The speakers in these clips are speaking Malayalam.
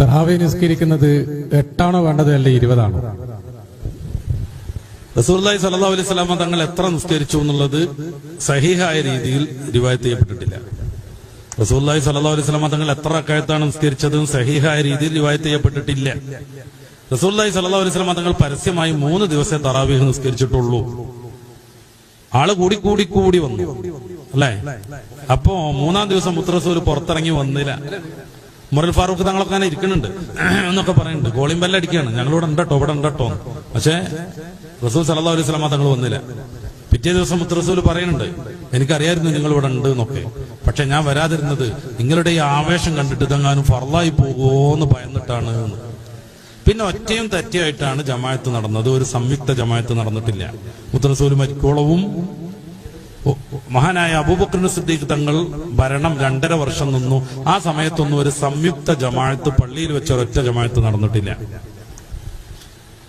തറാവി നിസ്കരിക്കുന്നത് എട്ടാണോ വേണ്ടത് അല്ലെ ഇരുപതാണോ? റസൂർലായി സല്ലാ അലൈഹി സ്വലാമ തങ്ങൾ എത്ര നിസ്കരിച്ചു എന്നുള്ളത് സഹിഹായ രീതിയിൽ റിവായത്ത് ചെയ്യപ്പെട്ടിട്ടില്ല. റസൂർലായി സല്ലാ അലൈഹി സ്വലാമ തങ്ങൾ എത്ര അക്കായത്താണ് നിസ്കരിച്ചത് സഹിഹായ രീതിയിൽ റിവായത്ത് ചെയ്യപ്പെട്ടിട്ടില്ല. റസൂർലായി സല്ലാ അലൈഹി സ്വലാമ തങ്ങൾ പരസ്യമായി മൂന്ന് ദിവസം തറാവീഹ് നിസ്കരിച്ചിട്ടുള്ളൂ. ആൾ കൂടി കൂടി കൂടി വന്നു. അല്ലേ? അപ്പോ മൂന്നാം ദിവസം മുത്തറസൂര് പുറത്തിറങ്ങി വന്നില്ല. മുറൽ ഫാറൂഖ് തങ്ങളൊക്കെ അങ്ങനെ ഇരിക്കുന്നുണ്ട് എന്നൊക്കെ പറയുന്നുണ്ട്. ഗോളിയും ബെല്ലടിക്കുകയാണ്. ഞങ്ങളിവിടെ ഉണ്ടട്ടോ ഇവിടെ ഉണ്ടട്ടോ. പക്ഷേ റസൂൽ സല്ലാ അലൈഹി സ്വലാമ തങ്ങൾ വന്നില്ല. പിറ്റേ ദിവസം മുത്തറസൂൽ പറയുന്നുണ്ട് എനിക്കറിയായിരുന്നു നിങ്ങൾ ഇവിടെ ഉണ്ട് എന്നൊക്കെ. പക്ഷെ ഞാൻ വരാതിരുന്നത് നിങ്ങളുടെ ഈ ആവേശം കണ്ടിട്ട് ഇതെങ്ങാനും ഫറലായി പോകുമോന്ന് ഭയന്നിട്ടാണ് പിന്നെ ഒറ്റയും തെറ്റയായിട്ടാണ് ജമായത്ത് നടന്നത്. ഒരു സംയുക്ത ജമായത്ത് നടന്നിട്ടില്ല. മുത്തറസൂൽ മരിക്കോളവും മഹാനായ അബൂബക്കർ സിദ്ദീഖ് തങ്ങൾ ഭരണം രണ്ടര വർഷം നിന്നു. ആ സമയത്തൊന്നും ഒരു സംയുക്ത ജമാഅത്ത് പള്ളിയിൽ വെച്ച ഒരൊറ്റ ജമാഅത്ത് നടന്നിട്ടില്ല.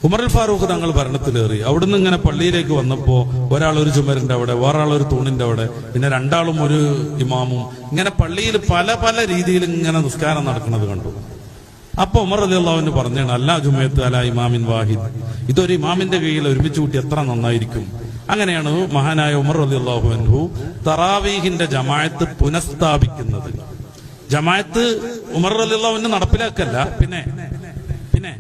ഉമർ ഫാറൂഖ് തങ്ങൾ ഭരണത്തിലേറി. അവിടുന്ന് ഇങ്ങനെ പള്ളിയിലേക്ക് വന്നപ്പോ ഒരാൾ ഒരു ചുമരിന്റെ അവിടെ വേറൊരാൾ ഒരു തൂണിന്റെ അവിടെ പിന്നെ രണ്ടാളും ഒരു ഇമാമും. ഇങ്ങനെ പള്ളിയിൽ പല പല രീതിയിൽ ഇങ്ങനെ നിസ്കാരം നടക്കുന്നത് കണ്ടു. അപ്പൊ ഉമർ അലി അള്ളാഹുവിന് പറഞ്ഞാണ് അല്ലാ ജുമയത്ത് അല ഇമാമിൻ വാഹിദ്. ഇതൊരു ഇമാമിന്റെ കയ്യിൽ ഒരുമിച്ച് കൂട്ടി എത്ര നന്നായിരിക്കും. അങ്ങനെയാണ് മഹാനായ ഉമർ അലി അള്ളാഹു അൻഹു തറാവീഹിന്റെ ജമായത്ത് പുനഃസ്ഥാപിക്കുന്നത്. ജമായത്ത് ഉമർ അലി അള്ളാഹുവിന് നടപ്പിലാക്കല്ല പിന്നെ പിന്നെ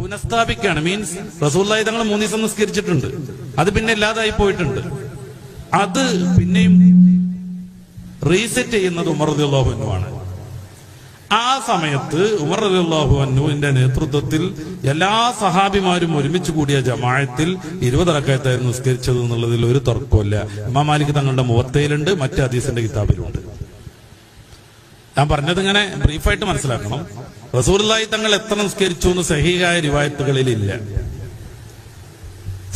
പുനഃസ്ഥാപിക്കുകയാണ്. മീൻസ് റസൂല്ലായി തങ്ങൾ മൂന്ന് ദിവസം നിസ്കരിച്ചിട്ടുണ്ട്. അത് പിന്നെ ഇല്ലാതായി പോയിട്ടുണ്ട്. അത് പിന്നെയും റീസെറ്റ് ചെയ്യുന്നത് ഉമർ അലി അള്ളാഹു ആണ്. ആ സമയത്ത് ഉമർ അലിള്ളാഹു അന്നുവിന്റെ നേതൃത്വത്തിൽ എല്ലാ സഹാബിമാരും ഒരുമിച്ച് കൂടിയ ജമായത്തിൽ ഇരുപതറക്കായത്തായിരുന്നു നിസ്കരിച്ചത് എന്നുള്ളതിൽ ഒരു തർക്കമില്ല ഇമാം മാലിക് തങ്ങളുടെ മുഖത്തയിലുണ്ട് മറ്റ് ഹദീസിന്റെ കിതാബിലുണ്ട് ഞാൻ പറഞ്ഞത് ഇങ്ങനെ ബ്രീഫായിട്ട് മനസ്സിലാക്കണം. റസൂർലായി തങ്ങൾ എത്ര നിസ്കരിച്ചു എന്ന് സഹീഹായ റിവായത്തുകളിൽ ഇല്ല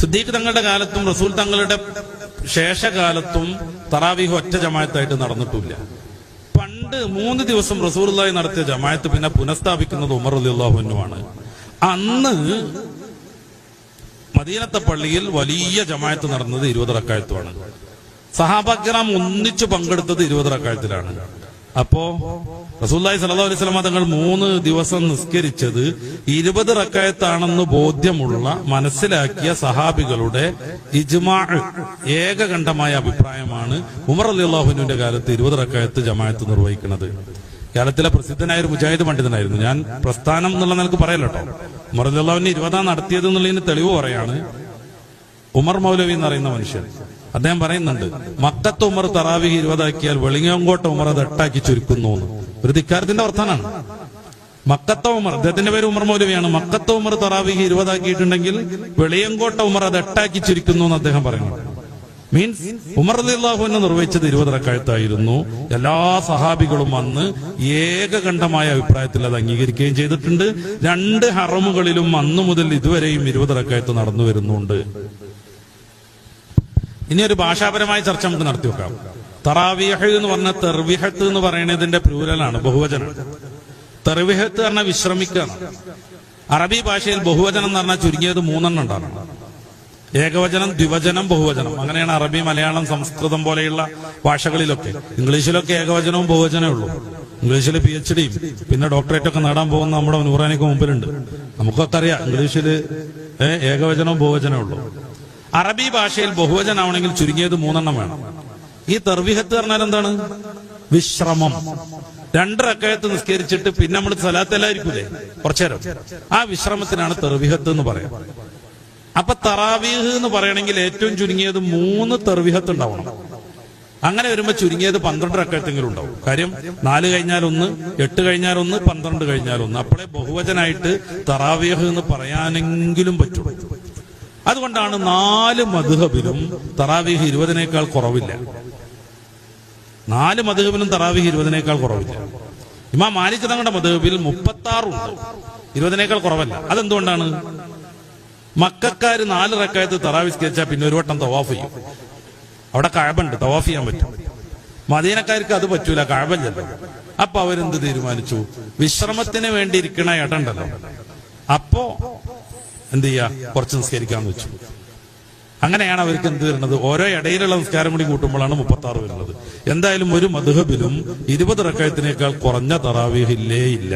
സിദ്ദീഖ് തങ്ങളുടെ കാലത്തും റസൂൽ തങ്ങളുടെ ശേഷകാലത്തും തറാവീഹ് ഒറ്റ ജമായത്തായിട്ട് നടന്നിട്ടില്ല. പണ്ട് മൂന്ന് ദിവസം റസൂർലായി നടത്തിയ ജമായത്ത് പിന്നെ പുനഃസ്ഥാപിക്കുന്നത് ഉമർ അലി അള്ളാഹുനുമാണ് അന്ന് മദീനത്തെ പള്ളിയിൽ വലിയ ജമായത്ത് നടന്നത് ഇരുപത് റക്കായത്തുമാണ്. സഹാബഗ്രാം ഒന്നിച്ചു പങ്കെടുത്തത് ഇരുപത് റക്കായത്തിലാണ്. അപ്പോ റസൂല്ലായി സല്ലാ അലൈഹി വസല്ലമ തങ്ങൾ മൂന്ന് ദിവസം നിസ്കരിച്ചത് ഇരുപത് റക്കായത്താണെന്ന് ബോധ്യമുള്ള മനസ്സിലാക്കിയ സഹാബികളുടെ ഇജ്മാ ഏകകണ്ഠമായ അഭിപ്രായമാണ് ഉമർ അലി അള്ളാഹുവിന്റെ കാലത്ത് ഇരുപത് റക്കായത്ത് ജമായത്ത് നിർവഹിക്കുന്നത്. കേരളത്തിലെ പ്രസിദ്ധനായ ഒരു മുജാഹിദ് പണ്ഡിതനായിരുന്നു. ഞാൻ പ്രസ്ഥാനം എന്നുള്ള നിലയ്ക്ക് പറയലോട്ടോ ഉമർ അലി അള്ളാഹുവിന് ഇരുപതാം നടത്തിയത് എന്നുള്ളതിന് തെളിവ് പറയാണ് ഉമർ മൗലവി എന്ന് പറയുന്ന മനുഷ്യൻ. അദ്ദേഹം പറയുന്നുണ്ട് മക്കത്ത് ഉമർ തറാവിഹി ഇരുപതാക്കിയാൽ വെളിങ്ങോട്ട് ഉമർ അത് എട്ടാക്കി ചുരുക്കുന്നു. ഒരു ധിക്കാരത്തിന്റെ വർത്താനാണ്. മക്കത്ത ഉമർ അദ്ദേഹത്തിന്റെ പേര് ഉമർ മൗലവിയാണ്. മക്കത്ത ഉമർ തറാവിഹി ഇരുപതാക്കിയിട്ടുണ്ടെങ്കിൽ വെളിയങ്കോട്ട ഉമർ അത് എട്ടാക്കി ചുരുക്കുന്നു എന്ന് അദ്ദേഹം പറയുന്നു മീൻസ് ഉമർ അലിള്ളാഹുവിനെ നിർവഹിച്ചത് ഇരുപത് റക്കായത്തായിരുന്നു. എല്ലാ സഹാബികളും വന്ന് ഏകകണ്ഠമായ അഭിപ്രായത്തിൽ അത് അംഗീകരിക്കുകയും ചെയ്തിട്ടുണ്ട്. രണ്ട് ഹറമുകളിലും അന്നു മുതൽ ഇതുവരെയും ഇരുപത് റക്കായത്ത് നടന്നു വരുന്നുണ്ട്. ഇനി ഒരു ഭാഷാപരമായ ചർച്ച നമുക്ക് നടത്തി വെക്കാം. തറാവിഹ് എന്ന് പറഞ്ഞ തെർവിഹത്ത് എന്ന് പറയുന്നതിന്റെ പ്ലൂരലാണ് ബഹുവചനം തെർവിഹത്ത് പറഞ്ഞ വിശ്രമിക്കുകയാണ് അറബി ഭാഷയിൽ ബഹുവചനം എന്ന് പറഞ്ഞാൽ ചുരുങ്ങിയത് മൂന്നെണ്ണം ഉണ്ടാണ്. ഏകവചനം ദ്വിവചനം ബഹുവചനം. അങ്ങനെയാണ് അറബി മലയാളം സംസ്കൃതം പോലെയുള്ള ഭാഷകളിലൊക്കെ. ഇംഗ്ലീഷിലൊക്കെ ഏകവചനവും ബഹുവചനവും ഉള്ളൂ. ഇംഗ്ലീഷിൽ പി എച്ച് ഡിയും പിന്നെ ഡോക്ടറേറ്റ് ഒക്കെ നേടാൻ പോകുന്ന നമ്മുടെ നൂറാനിക്ക് മുമ്പിലുണ്ട്. നമുക്കൊക്കെ അറിയാം ഇംഗ്ലീഷിൽ ഏകവചനവും ബഹുവചനവും ഉള്ളൂ. അറബി ഭാഷയിൽ ബഹുവചനാവണമെങ്കിൽ ചുരുങ്ങിയത് മൂന്നെണ്ണം വേണം. ഈ തെർവിഹത്ത് പറഞ്ഞാൽ എന്താണ്? വിശ്രമം. രണ്ടരക്കയത്ത് നിസ്കരിച്ചിട്ട് പിന്നെ നമ്മൾ സ്ഥലത്തല്ലായിരിക്കൂലേ കുറച്ചേരം ആ വിശ്രമത്തിനാണ് തെർവിഹത്ത് എന്ന് പറയുന്നത് അപ്പൊ തറാവീഹ് എന്ന് പറയണമെങ്കിൽ ഏറ്റവും ചുരുങ്ങിയത് മൂന്ന് തെർവിഹത്ത് ഉണ്ടാവണം. അങ്ങനെ വരുമ്പോ ചുരുങ്ങിയത് പന്ത്രണ്ട് റക്കയത്തെങ്കിലും ഉണ്ടാവും. കാര്യം നാല് കഴിഞ്ഞാൽ ഒന്ന് എട്ട് കഴിഞ്ഞാൽ ഒന്ന് പന്ത്രണ്ട് കഴിഞ്ഞാൽ ഒന്ന് അപ്പോഴേ ബഹുവചനായിട്ട് തറാവീഹ് എന്ന് പറയാനെങ്കിലും പറ്റുള്ളൂ അതുകൊണ്ടാണ് നാല് മധുഹബിലും തറാവീഹ് ഇരുപതിനേക്കാൾ കുറവില്ല. നാല് മധുഹബിലും തറാവീഹ് ഇരുപതിനേക്കാൾ കുറവില്ല. ഇമാം മാലിക് തങ്ങളുടെ മധുഹബിൽ മുപ്പത്തി ആറുണ്ട് ഇരുപതിനേക്കാൾ കുറവല്ല. അതെന്തുകൊണ്ടാണ്? മക്കാര് നാല് റക്കായത്ത് തറാവിസ്കരിച്ചാൽ പിന്നെ ഒരു വട്ടം തവാഫ് ചെയ്യും. അവിടെ കഴബുണ്ട് തവാഫ് ചെയ്യാൻ പറ്റും. മദീനക്കാർക്ക് അത് പറ്റൂല കഴബല്ലല്ലോ. അപ്പൊ അവരെന്ത് തീരുമാനിച്ചു? വിശ്രമത്തിന് വേണ്ടി ഇരിക്കണ ഇടണ്ടല്ലോ. അപ്പോ എന്ത് ചെയ്യുക കുറച്ച് നിസ്കരിക്കാന്ന് വെച്ചു. അങ്ങനെയാണ് അവർക്ക് എന്ത് വരുന്നത്? ഓരോ ഇടയിലുള്ള നിസ്കാരം കൂടി കൂട്ടുമ്പോഴാണ് മുപ്പത്തി ആറ് വരുന്നത്. എന്തായാലും ഒരു മധുഹബിലും ഇരുപത് റക്കായത്തിനേക്കാൾ കുറഞ്ഞ തറാവീഹില്ലേ ഇല്ല.